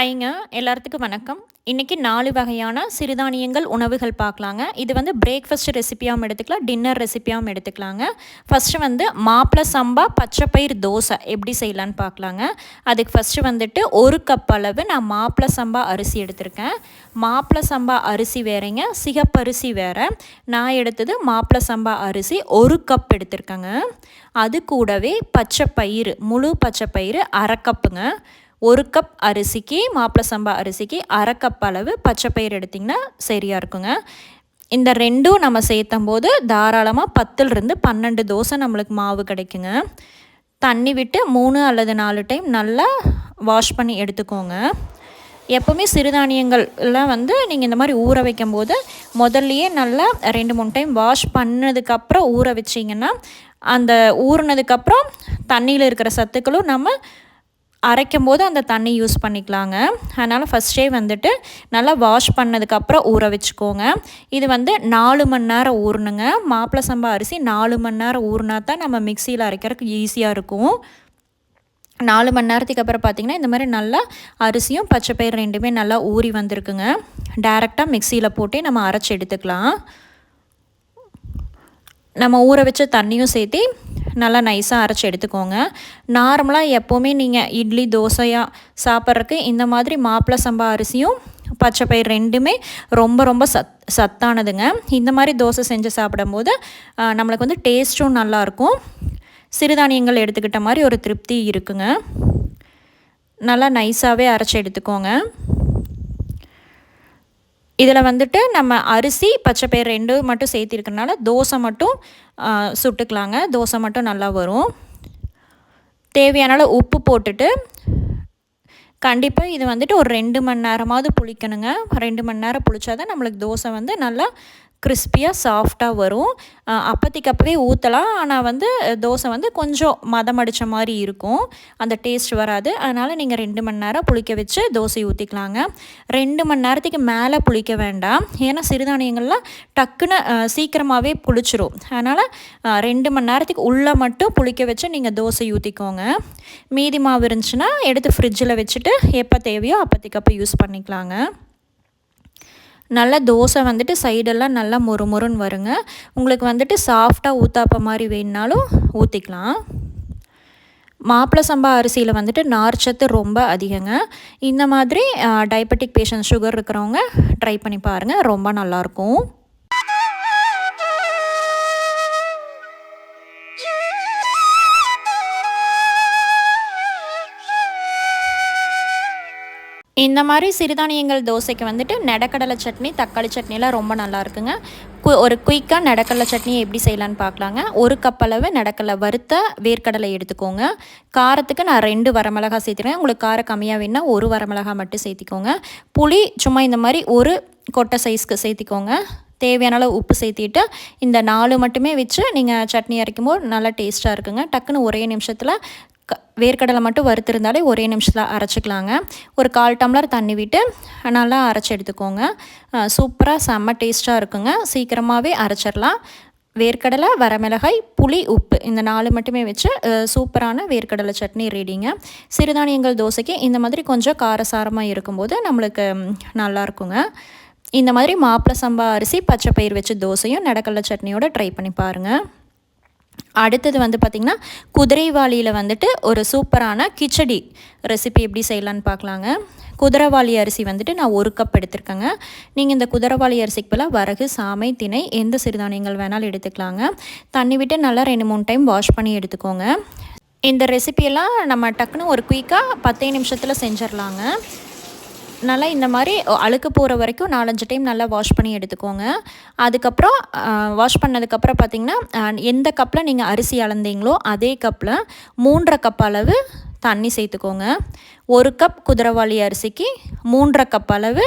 ஹாய்ங்க எல்லாத்துக்கும் வணக்கம். இன்றைக்கி நாலு வகையான சிறுதானியங்கள் உணவுகள் பார்க்கலாங்க. இது வந்து பிரேக்ஃபாஸ்ட் ரெசிப்பியாகவும் எடுத்துக்கலாம் டின்னர் ரெசிப்பியாகவும் எடுத்துக்கலாங்க. ஃபஸ்ட்டு வந்து மாப்பிள சம்பா பச்சைப்பயிர் தோசை எப்படி செய்யலான்னு பார்க்கலாங்க. அதுக்கு ஃபஸ்ட்டு வந்துட்டு ஒரு கப் அளவு நான் மாப்பிள சம்பா அரிசி எடுத்திருக்கேன். மாப்பிள சம்பா அரிசி வேறேங்க சிகப்பரிசி வேறு. நான் எடுத்தது மாப்பிள சம்பா அரிசி ஒரு கப் எடுத்திருக்கேங்க. அது கூடவே பச்சை பயிறு முழு பச்சை பயிறு அரை கப்புங்க ஒரு கப் அரிசிக்கு மாப்பிள சம்பா அரிசிக்கு அரை கப் அளவு பச்சைப்பயிர் எடுத்திங்கன்னா சரியாக இருக்குங்க. இந்த ரெண்டும் நம்ம சேர்த்தும் போது தாராளமாக பத்துலேருந்து பன்னெண்டு தோசை நம்மளுக்கு மாவு கிடைக்குங்க. தண்ணி விட்டு மூணு அல்லது நாலு டைம் நல்லா வாஷ் பண்ணி எடுத்துக்கோங்க. எப்போவுமே சிறுதானியங்கள் எல்லாம் வந்து நீங்கள் இந்த மாதிரி ஊற வைக்கும் போது முதல்லையே நல்லா ரெண்டு மூணு டைம் வாஷ் பண்ணதுக்கப்புறம் ஊற வச்சிங்கன்னா அந்த ஊறினதுக்கப்புறம் தண்ணியில் இருக்கிற சத்துக்களும் நம்ம அரைக்கும் போது அந்த தண்ணி யூஸ் பண்ணிக்கலாங்க. அதனால் ஃபஸ்ட்டே வந்துட்டு நல்லா வாஷ் பண்ணதுக்கப்புறம் ஊற வச்சுக்கோங்க. இது வந்து நாலு மணி நேரம் ஊறணுங்க. மாப்பிள சம்பா அரிசி நாலு மணி நேரம் ஊறினா தான் நம்ம மிக்சியில் அரைக்கிறதுக்கு ஈஸியாக இருக்கும். நாலு மணி நேரத்துக்கு அப்புறம் பார்த்திங்கன்னா இந்த மாதிரி நல்லா அரிசியும் பச்சை பயிர் ரெண்டுமே நல்லா ஊறி வந்திருக்குங்க. டேரெக்டாக மிக்சியில் போட்டு நம்ம அரைச்சி எடுத்துக்கலாம். நம்ம ஊற வச்ச தண்ணியும் சேர்த்து நல்லா நைஸாக அரைச்சி எடுத்துக்கோங்க. நார்மலாக எப்போவுமே நீங்கள் இட்லி தோசையாக சாப்பிட்றதுக்கு இந்த மாதிரி மாப்பிள்ளை சம்பா அரிசியும் பச்சை பயிர் ரெண்டுமே ரொம்ப ரொம்ப சத் சத்தானதுங்க. இந்த மாதிரி தோசை செஞ்சு சாப்பிடும்போது நம்மளுக்கு வந்து டேஸ்ட்டும் நல்லாயிருக்கும். சிறுதானியங்கள் எடுத்துக்கிட்ட மாதிரி ஒரு திருப்தி இருக்குங்க. நல்லா நைஸாகவே அரைச்சி எடுத்துக்கோங்க. இதில் வந்துட்டு நம்ம அரிசி பச்சைப்பயிர் ரெண்டு மட்டும் சேர்த்திருக்கனால தோசை மட்டும் சுட்டுக்கலாங்க. தோசை மட்டும் நல்லா வரும். தேவையான உப்பு போட்டுட்டு கண்டிப்பாக இது வந்துட்டு ஒரு ரெண்டு மணி நேரமாவது புளிக்கணுங்க. ரெண்டு மணி நேரம் புளிச்சா தான் நம்மளுக்கு தோசை வந்து நல்லா கிறிஸ்பியாக சாஃப்டாக வரும். அப்பத்திக்கு அப்பவே ஊற்றலாம் ஆனால் வந்து தோசை வந்து கொஞ்சம் மதம் அடித்த மாதிரி இருக்கும். அந்த டேஸ்ட் வராது. அதனால் நீங்கள் ரெண்டு மணி நேரம் புளிக்க வச்சு தோசை ஊற்றிக்கலாங்க ரெண்டு மணி நேரத்துக்கு மேலே புளிக்க வேண்டாம். ஏன்னா சிறுதானியங்கள்லாம் டக்குன்னு சீக்கிரமாகவே புளிச்சிரும். அதனால் ரெண்டு மணி நேரத்துக்கு உள்ளே மட்டும் புளிக்க வச்சு நீங்கள் தோசை ஊற்றிக்கோங்க மீதி மாவு இருந்துச்சுன்னா எடுத்து ஃப்ரிட்ஜில் வச்சுட்டு எப்போ தேவையோ அப்போதைக்கு அப்போ யூஸ் பண்ணிக்கலாங்க. நல்லா தோசை வந்துட்டு சைடெல்லாம் நல்லா மொறு மொறுன்னு வருங்க. உங்களுக்கு வந்துட்டு சாஃப்டாக ஊத்தாப்ப மாதிரி வேணுனாலும் ஊற்றிக்கலாம் மாப்பிள சம்பா அரிசியில் வந்துட்டு நார்ச்சத்து ரொம்ப அதிகங்க. இந்த மாதிரி டயபெட்டிக் பேஷண்ட் சுகர் இருக்கிறவங்க ட்ரை பண்ணி பாருங்கள் ரொம்ப நல்லாயிருக்கும் இந்த மாதிரி சிறுதானியங்கள் தோசைக்கு வந்துட்டு நெடக்கடலை சட்னி தக்காளி சட்னிலாம் ரொம்ப நல்லா இருக்குங்க ஒரு குயிக்காக நடக்கடலை சட்னி எப்படி செய்யலான்னு பார்க்கலாங்க. ஒரு கப் அளவு வறுத்த வேர்க்கடலை எடுத்துக்கோங்க. காரத்துக்கு நான் ரெண்டு வரமிளகா சேர்த்துறேன் உங்களுக்கு காரம் கம்மியாக வேணால் ஒரு வரமிளகா மட்டும் சேர்த்திக்கோங்க. புளி சும்மா இந்த மாதிரி ஒரு கொட்டை சைஸ்க்கு சேர்த்திக்கோங்க. தேவையான அளவு உப்பு சேர்த்திட்டு இந்த நாலு மட்டுமே வச்சு நீங்கள் சட்னி அரைக்கும் போது நல்லா டேஸ்ட்டாக இருக்குங்க. டக்குன்னு ஒரே நிமிஷத்தில் க வேர்க்கடலை மட்டும் வறுத்திருந்தாலே ஒரே நிமிஷத்தில் அரைச்சிக்கலாங்க. ஒரு கால் டம்ளர் தண்ணி விட்டு நல்லா அரைச்சி எடுத்துக்கோங்க. சூப்பராக செம்ம டேஸ்ட்டாக இருக்குங்க. சீக்கிரமாகவே அரைச்சிடலாம் வேர்க்கடலை வரமிளகாய் புளி உப்பு இந்த நாலு மட்டுமே வச்சு சூப்பரான வேர்க்கடலை சட்னி ரெடிங்க சிறுதானியங்கள் தோசைக்கு இந்த மாதிரி கொஞ்சம் காரசாரமாக இருக்கும்போது நம்மளுக்கு நல்லாயிருக்குங்க இந்த மாதிரி மாப்பிள சம்பா அரிசி பச்சை பயிர் வச்சு தோசையும் நடக்கடலை சட்னியோட ட்ரை பண்ணி பாருங்கள் அடுத்தது வந்து பார்த்திங்கன்னா குதிரைவாளியில் வந்துட்டு ஒரு சூப்பரான கிச்சடி ரெசிபி எப்படி செய்யலான்னு பார்க்கலாங்க குதிரைவாளி அரிசி வந்துட்டு நான் ஒரு கப் எடுத்திருக்கேங்க. நீங்கள் இந்த குதிரைவாளி அரிசிக்கு போல் வரகு சாமை திணை எந்த சிறுதானியங்கள் வேணாலும் எடுத்துக்கலாங்க. தண்ணி விட்டு நல்லா ரெண்டு மூணு டைம் வாஷ் பண்ணி எடுத்துக்கோங்க. இந்த ரெசிபியெல்லாம் நம்ம டக்குன்னு ஒரு குயிக்காக பத்தே நிமிஷத்தில் செஞ்சிடலாங்க. நல்லா இந்த மாதிரி அழுக்கு போகிற வரைக்கும் நாலஞ்சு டைம் நல்லா வாஷ் பண்ணி எடுத்துக்கோங்க. அதுக்கப்புறம் வாஷ் பண்ணதுக்கப்புறம் பார்த்திங்கன்னா எந்த கப்பில் நீங்கள் அரிசி அளந்தீங்களோ அதே கப்பில் மூன்றரை கப் அளவு தண்ணி சேர்த்துக்கோங்க. ஒரு கப் குதிரவாளி அரிசிக்கு மூன்றரை கப் அளவு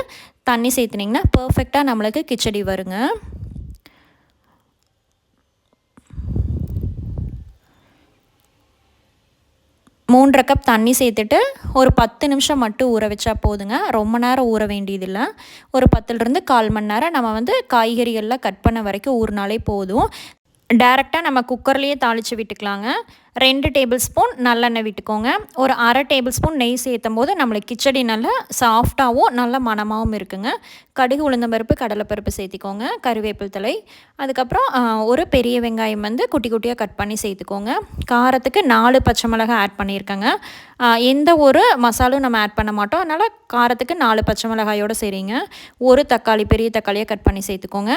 தண்ணி சேர்த்துனிங்கன்னா பர்ஃபெக்டாக நம்மளுக்கு கிச்சடி வருங்க. மூன்றரை கப் தண்ணி சேர்த்துட்டு ஒரு பத்து நிமிஷம் மட்டும் ஊற வச்சா போதுங்க. ரொம்ப நேரம் ஊற வேண்டியதில்லை. ஒரு பத்துலேருந்து கால் மணி நேரம் நம்ம வந்து காய்கறிகள்லாம் கட் பண்ண வரைக்கும் ஊறினாலே போதும். டேரெக்டாக நம்ம குக்கர்லேயே தாளித்து விட்டுக்கலாங்க. ரெண்டு டேபிள் ஸ்பூன் நல்லெண்ணெய் விட்டுக்கோங்க. ஒரு அரை டேபிள் ஸ்பூன் நெய் சேர்த்தும் போது நம்மளுக்கு கிச்சடி நல்லா சாஃப்டாகவும் நல்ல மணமாகவும் இருக்குங்க. கடுகு உளுந்தம்பருப்பு கடலைப்பருப்பு சேர்த்திக்கோங்க கருவேப்பில் தலை அதுக்கப்புறம் ஒரு பெரிய வெங்காயம் வந்து குட்டி குட்டியாக கட் பண்ணி சேர்த்துக்கோங்க. காரத்துக்கு நாலு பச்சை மிளகாய் ஆட் பண்ணியிருக்கேங்க. எந்த ஒரு மசாலும் நம்ம ஆட் பண்ண மாட்டோம். அதனால் காரத்துக்கு நாலு பச்சை மிளகாயோடு சரிங்க ஒரு தக்காளி பெரிய தக்காளியை கட் பண்ணி சேர்த்துக்கோங்க.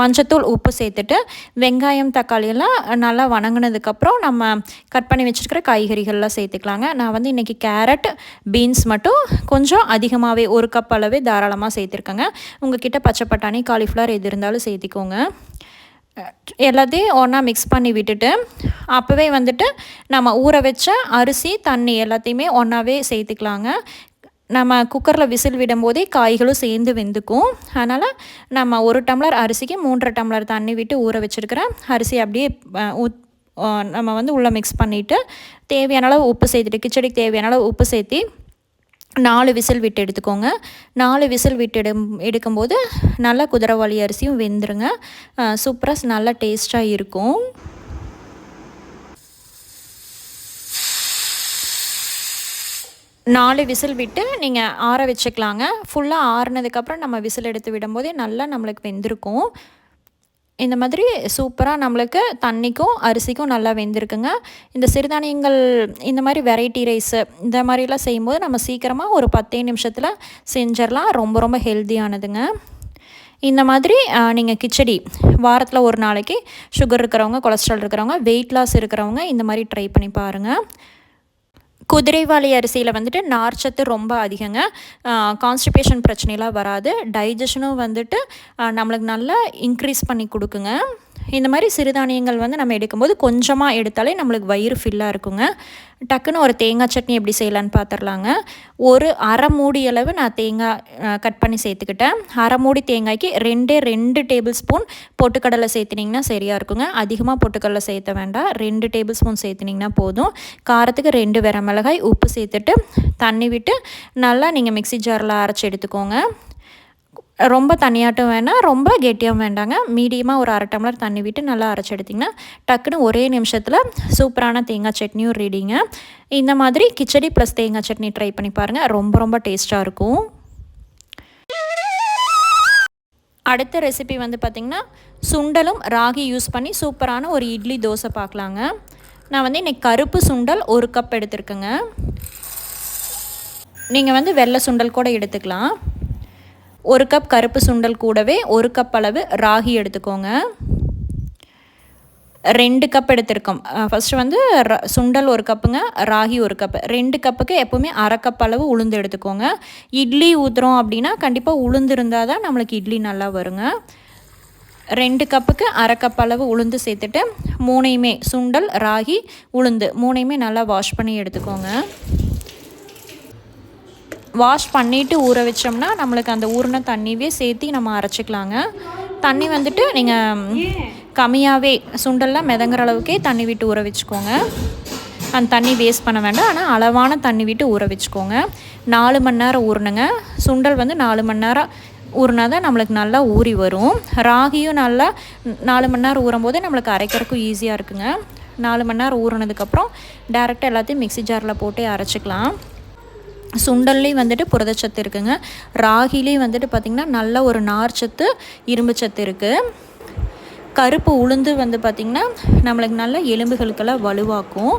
மஞ்சத்தூள் உப்பு சேர்த்துட்டு வெங்காயம் தக்காளியெல்லாம் நல்லா வணங்கினதுக்கப்புறம் நம்ம கட் பண்ணி வச்சுருக்கிற காய்கறிகள்லாம் சேர்த்துக்கலாங்க. நான் வந்து இன்றைக்கி கேரட் பீன்ஸ் மட்டும் கொஞ்சம் அதிகமாகவே ஒரு கப் அளவே தாராளமாக சேர்த்துருக்கேங்க. உங்ககிட்ட பச்சை பட்டாணி காலிஃப்ளவர் எது இருந்தாலும் சேர்த்திக்கோங்க. எல்லாத்தையும் ஒன்றா மிக்ஸ் பண்ணி விட்டுட்டு அப்போவே வந்துட்டு நம்ம ஊற வச்ச அரிசி தண்ணி எல்லாத்தையுமே ஒன்றாவே சேர்த்துக்கலாங்க. நம்ம குக்கரில் விசில் விடும்போதே காய்களும் சேர்ந்து வெந்துக்கும். அதனால் நம்ம ஒரு டம்ளர் அரிசிக்கு மூன்றரை டம்ளர் தண்ணி விட்டு ஊற வச்சுருக்கிறேன் அரிசி அப்படியே நம்ம வந்து உள்ளே மிக்ஸ் பண்ணிவிட்டு தேவையான அளவு உப்பு சேர்த்துட்டு கிச்சடிக்கு தேவையான அளவு உப்பு சேர்த்தி நாலு விசில் விட்டு எடுத்துக்கோங்க. நாலு விசில் விட்டு எடு எடுக்கும்போது நல்லா குதிரவாளி அரிசியும் வெந்துருங்க. சூப்பராக நல்லா டேஸ்ட்டாக இருக்கும். நாலு விசில் விட்டு நீங்கள் ஆற வச்சுக்கலாங்க. ஃபுல்லாக ஆறுனதுக்கப்புறம் நம்ம விசில் எடுத்து விடும்போதே நல்லா நம்மளுக்கு வெந்திருக்கும். இந்த மாதிரி சூப்பராக நம்மளுக்கு தண்ணிக்கும் அரிசிக்கும் நல்லா வெந்திருக்குங்க. இந்த சிறுதானியங்கள் இந்த மாதிரி வெரைட்டி ரைஸு இந்த மாதிரிலாம் செய்யும்போது நம்ம சீக்கிரமாக ஒரு பத்தே நிமிஷத்தில் செஞ்சிடலாம் ரொம்ப ரொம்ப ஹெல்த்தியானதுங்க இந்த மாதிரி நீங்கள் கிச்சடி வாரத்தில் ஒரு நாளைக்கு சுகர் இருக்கிறவங்க கொலஸ்ட்ரால் இருக்கிறவங்க வெயிட் லாஸ் இருக்கிறவங்க இந்த மாதிரி ட்ரை பண்ணி பாருங்கள் குதிரைவாளி அரிசியில் வந்துட்டு நார்ச்சத்து ரொம்ப அதிகங்க. கான்ஸ்டிபேஷன் பிரச்சனைலாம் வராது. டைஜஷனும் வந்துட்டு நம்மளுக்கு நல்லா இன்க்ரீஸ் பண்ணி கொடுக்குங்க. இந்த மாதிரி சிறுதானியங்கள் வந்து நம்ம எடுக்கும்போது கொஞ்சமாக எடுத்தாலே நம்மளுக்கு வயிறு ஃபில்லாக இருக்குங்க. டக்குன்னு ஒரு தேங்காய் சட்னி எப்படி செய்யலான்னு பார்த்துடலாங்க ஒரு அரை மூடி அளவு நான் தேங்காய் கட் பண்ணி சேர்த்துக்கிட்டேன். அரை மூடி தேங்காய்க்கு ரெண்டே ரெண்டு டேபிள் ஸ்பூன் பொட்டுக்கடலை சேர்த்துனிங்கன்னா சரியாக இருக்குங்க. அதிகமாக பொட்டுக்கடலை சேர்த்த வேண்டாம். ரெண்டு டேபிள் ஸ்பூன் சேர்த்துனிங்கன்னா போதும். காரத்துக்கு ரெண்டு வெர மிளகாய் உப்பு சேர்த்துட்டு தண்ணி விட்டு நல்லா நீங்கள் மிக்சி ஜாரில் அரைச்சி எடுத்துக்கோங்க. ரொம்ப தனியாட்டும் வேணாம் ரொம்ப கெட்டியாகவும் வேண்டாங்க. மீடியமாக ஒரு அரை டம்ளர் தண்ணி விட்டு நல்லா அரைச்சி எடுத்திங்கன்னா டக்குன்னு ஒரே நிமிஷத்தில் சூப்பரான தேங்காய் சட்னியும் ரெடிங்க. இந்த மாதிரி கிச்சடி ப்ளஸ் தேங்காய் சட்னி ட்ரை பண்ணி பாருங்கள் ரொம்ப ரொம்ப டேஸ்ட்டாக இருக்கும். அடுத்த ரெசிபி வந்து பார்த்திங்கன்னா சுண்டலும் ராகி யூஸ் பண்ணி சூப்பரான ஒரு இட்லி தோசை பார்க்கலாங்க நான் வந்து இன்றைக்கி கருப்பு சுண்டல் ஒரு கப் எடுத்துருக்கேங்க. நீங்கள் வந்து வெள்ளை சுண்டல் கூட எடுத்துக்கலாம். ஒரு கப் கருப்பு சுண்டல் கூடவே ஒரு கப் அளவு ராகி எடுத்துக்கோங்க. ரெண்டு கப் எடுத்திருக்கோம். ஃபஸ்ட்டு வந்து சுண்டல் ஒரு கப்புங்க ராகி ஒரு கப்பு ரெண்டு கப்புக்கு எப்போவுமே அரை கப் அளவு உளுந்து எடுத்துக்கோங்க. இட்லி ஊற்றுறோம் அப்படின்னா கண்டிப்பாக உளுந்து இருந்தால் தான் நம்மளுக்கு இட்லி நல்லா வருங்க. ரெண்டு கப்புக்கு அரை கப் அளவு உளுந்து சேர்த்துட்டு மூணையுமே சுண்டல் ராகி உளுந்து மூணையுமே நல்லா வாஷ் பண்ணி எடுத்துக்கோங்க. வாஷ் பண்ணிவிட்டு ஊற வச்சோம்னா நம்மளுக்கு அந்த ஊறின தண்ணியே சேர்த்து நம்ம அரைச்சிக்கலாங்க. தண்ணி வந்துட்டு நீங்கள் கம்மியாகவே சுண்டெல்லாம் மிதங்குற அளவுக்கே தண்ணி விட்டு ஊற வச்சுக்கோங்க. அந்த தண்ணி வேஸ்ட் பண்ண வேண்டாம். ஆனால் அளவான தண்ணி விட்டு ஊற வச்சுக்கோங்க. நாலு மணி நேரம் ஊறணுங்க. சுண்டல் வந்து நாலு மணி நேரம் ஊறினா தான் நம்மளுக்கு நல்லா ஊறி வரும். ராகியும் நல்லா நாலு மணி நேரம் ஊறும் போது நம்மளுக்கு அரைக்கிறதுக்கும் ஈஸியாக இருக்குங்க. நாலு மணி நேரம் ஊறினதுக்கப்புறம் டேரெக்டாக எல்லாத்தையும் மிக்சி ஜாரில் போட்டு அரைச்சிக்கலாம். சுண்டல்லையும் வந்துட்டு புரதச்சத்து இருக்குங்க. ராகிலையும் வந்துட்டு பார்த்திங்கன்னா நல்ல ஒரு நார்ச்சத்து இரும்பு சத்து இருக்குது கருப்பு உளுந்து வந்து பார்த்திங்கன்னா நம்மளுக்கு நல்ல எலும்புகளுக்கெல்லாம் வலுவாக்கும்.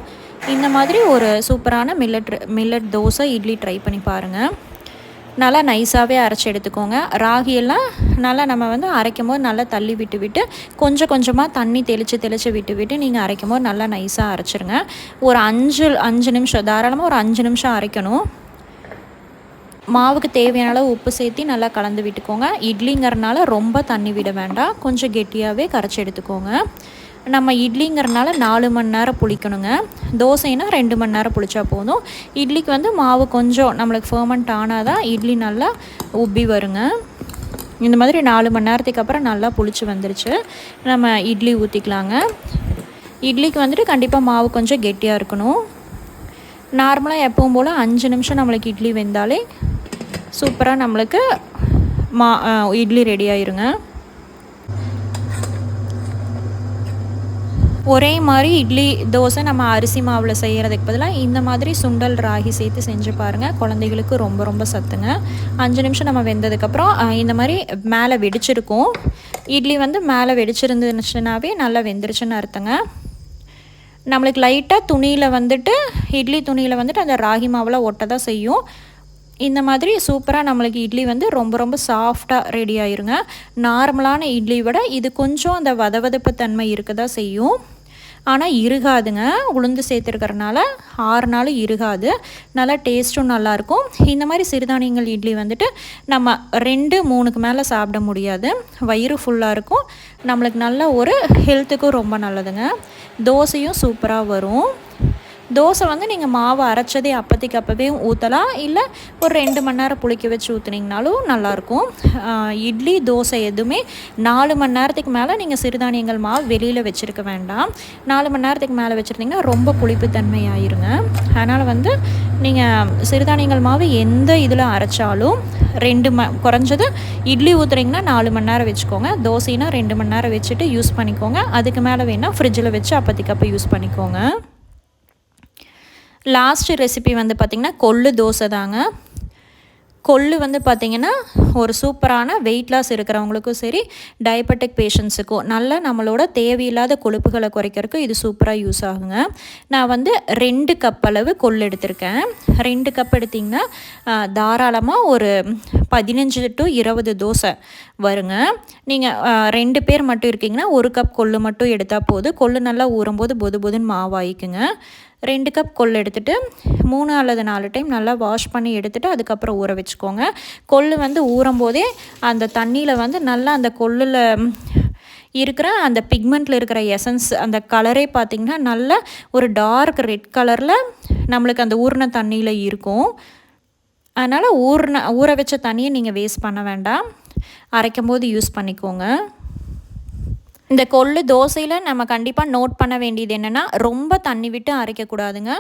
இந்த மாதிரி ஒரு சூப்பரான millet millet dosa idli try பண்ணி பாருங்கள் நல்லா நைஸாகவே அரைச்சி எடுத்துக்கோங்க. ராகியெல்லாம் நல்லா நம்ம வந்து அரைக்கும் போது நல்லா தள்ளி விட்டு விட்டு கொஞ்சம் கொஞ்சமாக தண்ணி தெளித்து தெளித்து விட்டு விட்டு நீங்கள் அரைக்கும் போது நல்லா நைஸாக அரைச்சிருங்க. ஒரு அஞ்சு அஞ்சு நிமிஷம் தாராளமாக ஒரு அஞ்சு நிமிஷம் அரைக்கணும். மாவுக்கு தேவையான அளவு உப்பு சேர்த்து நல்லா கலந்து விட்டுக்கோங்க. இட்லிங்கிறனால ரொம்ப தண்ணி விட வேண்டாம். கொஞ்சம் கெட்டியாகவே கரைச்சி எடுத்துக்கோங்க. நம்ம இட்லிங்கிறனால நாலு மணி நேரம் புளிக்கணுங்க. தோசைனா ரெண்டு மணி நேரம் புளிச்சா போதும். இட்லிக்கு வந்து மாவு கொஞ்சம் நம்மளுக்கு ஃபர்மெண்ட் ஆனால் தான் இட்லி நல்லா உப்பி வருங்க. இந்த மாதிரி நாலு மணி நேரத்துக்கு அப்புறம் நல்லா புளிச்சு வந்துருச்சு. நம்ம இட்லி ஊற்றிக்கலாங்க இட்லிக்கு வந்துட்டு கண்டிப்பாக மாவு கொஞ்சம் கெட்டியாக இருக்கணும். நார்மலாக எப்பவும் போல் அஞ்சு நிமிஷம் நம்மளுக்கு இட்லி வெந்தாலே சூப்பராக நம்மளுக்கு மா இட்லி ரெடி ஆயிருங்க. ஒரே மாதிரி இட்லி தோசை நம்ம அரிசி மாவில் செய்கிறதுக்கு பதிலாக இந்த மாதிரி சுண்டல் ராகி சேர்த்து செஞ்சு பாருங்கள் குழந்தைகளுக்கு ரொம்ப ரொம்ப சத்துங்க. அஞ்சு நிமிஷம் நம்ம வெந்ததுக்கப்புறம் இந்த மாதிரி மேலே வெடிச்சிருக்கும். இட்லி வந்து மேலே வெடிச்சிருந்துச்சுனாவே நல்லா வெந்துருச்சுன்னு அர்த்தங்க. நம்மளுக்கு லைட்டாக துணியில் வந்துட்டு இட்லி துணியில் வந்துட்டு அந்த ராகி மாவில் ஒட்ட தான் செய்யும். இந்த மாதிரி சூப்பராக நம்மளுக்கு இட்லி வந்து ரொம்ப ரொம்ப சாஃப்டாக ரெடி ஆயிருங்க. நார்மலான இட்லி விட இது கொஞ்சம் அந்த வதவதப்பு தன்மை இருக்க தான் செய்யும். ஆனால் இருகாதுங்க. உளுந்து சேர்த்துருக்கறனால ஆறு நாள் இருகாது. நல்லா டேஸ்ட்டும் நல்லாயிருக்கும் இந்த மாதிரி சிறுதானியங்கள் இட்லி வந்துட்டு நம்ம ரெண்டு மூணுக்கு மேலே சாப்பிட முடியாது. வயிறு ஃபுல்லாக இருக்கும். நம்மளுக்கு நல்ல ஒரு ஹெல்த்துக்கும் ரொம்ப நல்லதுங்க. தோசையும் சூப்பராக வரும். தோசை வந்து நீங்கள் மாவு அரைச்சதே அப்போதைக்கு அப்போவே ஊற்றலாம் இல்லை ஒரு ரெண்டு மணி நேரம் புளிக்க வச்சு ஊற்றுனீங்கனாலும் நல்லாயிருக்கும் இட்லி தோசை எதுவுமே நாலு மணி நேரத்துக்கு மேலே நீங்கள் சிறுதானியங்கள் மாவு வெளியில் வச்சுருக்க வேண்டாம். நாலு மணி நேரத்துக்கு மேலே வச்சுருந்தீங்கன்னா ரொம்ப புளிப்புத்தன்மை ஆயிருங்க அதனால் வந்து நீங்கள் சிறுதானியங்கள் மாவு எந்த இதில் அரைச்சாலும் ரெண்டு ம குறைஞ்சது இட்லி ஊற்றுறீங்கன்னா நாலு மணி நேரம் வச்சுக்கோங்க. தோசைனா ரெண்டு மணி நேரம் வச்சுட்டு யூஸ் பண்ணிக்கோங்க. அதுக்கு மேலே வேணால் ஃப்ரிட்ஜில் வச்சு அப்போதைக்கு அப்போ யூஸ் பண்ணிக்கோங்க. லாஸ்ட்டு ரெசிபி வந்து பார்த்திங்கன்னா கொள்ளு தோசை தாங்க. கொள்ளு வந்து பார்த்திங்கன்னா ஒரு சூப்பரான வெயிட் லாஸ் இருக்கிறவங்களுக்கும் சரி டயபெட்டிக் பேஷண்ட்ஸுக்கும் நல்ல நம்மளோட தேவையில்லாத கொழுப்புகளை குறைக்கிறதுக்கு இது சூப்பராக யூஸ் ஆகுங்க. நான் வந்து ரெண்டு கப் அளவு கொள்ளு எடுத்திருக்கேன். ரெண்டு கப் எடுத்திங்கன்னா தாராளமாக ஒரு பதினஞ்சு டு இருபது தோசை வருங்க. நீங்கள் ரெண்டு பேர் மட்டும் இருக்கீங்கன்னா ஒரு கப் கொள்ளு மட்டும் எடுத்தால் போதும். கொள்ளு நல்லா ஊறும்போது பொது பொதுன்னு மாவாயிக்குங்க. ரெண்டு கப் கொள்ளு எடுத்துகிட்டு மூணு அல்லது நாலு டைம் நல்லா வாஷ் பண்ணி எடுத்துகிட்டு அதுக்கப்புறம் ஊற வச்சுக்கோங்க. கொள்ளு வந்து ஊறும் போதே அந்த தண்ணியில் வந்து நல்லா அந்த கொள்ளில் இருக்கிற அந்த பிக்மெண்ட்டில் இருக்கிற எசன்ஸ் அந்த கலரே பார்த்திங்கன்னா நல்ல ஒரு டார்க் ரெட் கலரில் நம்மளுக்கு அந்த ஊறின தண்ணியில் இருக்கும். அதனால் ஊறின ஊற வச்ச தண்ணியை நீங்கள் வேஸ்ட் பண்ண வேண்டாம். அரைக்கும் போது யூஸ் பண்ணிக்கோங்க. இந்த கொள்ளு தோசையில் நம்ம கண்டிப்பாக நோட் பண்ண வேண்டியது என்னென்னா ரொம்ப தண்ணி விட்டு அரைக்கக்கூடாதுங்க.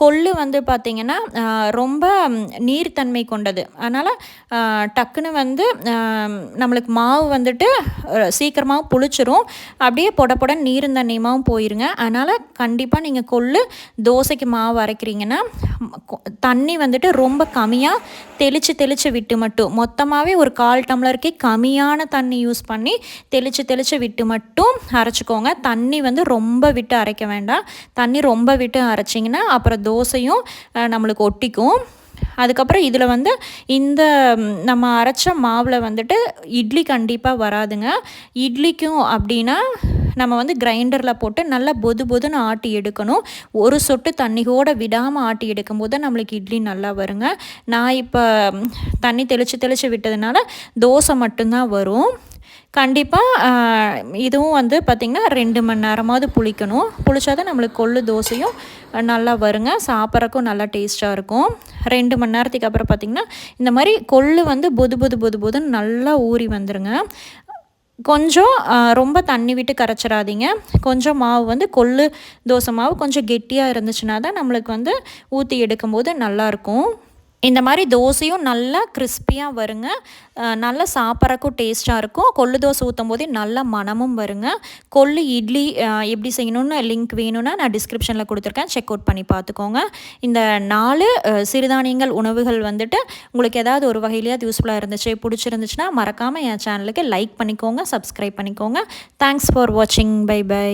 கொள்ளு வந்து பார்த்திங்கன்னா ரொம்ப நீர்த்தன்மை கொண்டது. அதனால் டக்குன்னு வந்து நம்மளுக்கு மாவு வந்துட்டு சீக்கிரமாக புளிச்சிரும். அப்படியே பொட பொட நீரும் தண்ணியமாகவும் போயிருங்க. அதனால் கண்டிப்பாக நீங்கள் கொள்ளு தோசைக்கு மாவு அரைக்கிறீங்கன்னா தண்ணி வந்துட்டு ரொம்ப கம்மியாக தெளித்து தெளித்து விட்டு மட்டும் மொத்தமாகவே ஒரு கால் டம்ளருக்கே கம்மியான தண்ணி யூஸ் பண்ணி தெளித்து தெளித்து விட்டு மட்டும் அரைச்சிக்கோங்க. தண்ணி வந்து ரொம்ப விட்டு அரைக்க வேண்டாம். தண்ணி ரொம்ப விட்டு அரைச்சிங்கன்னா அப்புறம் தோசையும் நம்மளுக்கு ஒட்டிக்கும். அதுக்கப்புறம் இதில் வந்து இந்த நம்ம அரைச்ச மாவில் வந்துட்டு இட்லி கண்டிப்பாக வராதுங்க. இட்லிக்கும் அப்படின்னா நம்ம வந்து கிரைண்டரில் போட்டு நல்லா பொது பொதுன்னு ஆட்டி எடுக்கணும். ஒரு சொட்டு தண்ணி கூட விடாமல் ஆட்டி எடுக்கும்போது நம்மளுக்கு இட்லி நல்லா வருங்க. நான் இப்போ தண்ணி தெளித்து தெளித்து விட்டதுனால தோசை மட்டும்தான் வரும். கண்டிப்பாக இதுவும் வந்து பார்த்திங்கன்னா ரெண்டு மணி நேரமாவது புளிக்கணும். புளிச்சா தான் நம்மளுக்கு கொள்ளு தோசையும் நல்லா வருங்க. சாப்பிட்றக்கும் நல்லா டேஸ்ட்டாக இருக்கும். ரெண்டு மணி நேரத்துக்கு அப்புறம் பார்த்திங்கன்னா இந்த மாதிரி கொள்ளு வந்து பொது பொது பொது பொதுன்னு நல்லா ஊறி வந்துருங்க. கொஞ்சம் ரொம்ப தண்ணி விட்டு கரைச்சிடாதீங்க. கொஞ்சம் மாவு வந்து கொள்ளு தோசை மாவு கொஞ்சம் கெட்டியாக இருந்துச்சுன்னா தான் நம்மளுக்கு வந்து ஊற்றி எடுக்கும்போது நல்லாயிருக்கும் இந்த மாதிரி தோசையும் நல்லா கிறிஸ்பியாக வருங்க. நல்லா சாப்பிட்றக்கும் டேஸ்ட்டாக இருக்கும். கொள்ளு தோசை ஊற்றும் போதே நல்ல மனமும் வருங்க. கொள்ளு இட்லி எப்படி செய்யணும்னு லிங்க் வேணும்னா நான் டிஸ்கிரிப்ஷனில் கொடுத்துருக்கேன். செக் அவுட் பண்ணி பார்த்துக்கோங்க. இந்த நாலு சிறுதானியங்கள் உணவுகள் வந்துட்டு உங்களுக்கு ஏதாவது ஒரு வகையிலேயே யூஸ்ஃபுல்லாக இருந்துச்சு பிடிச்சிருந்துச்சுன்னா மறக்காமல் என் சேனலுக்கு லைக் பண்ணிக்கோங்க சப்ஸ்கிரைப் பண்ணிக்கோங்க. தேங்க்ஸ் ஃபார் வாட்சிங் பை பை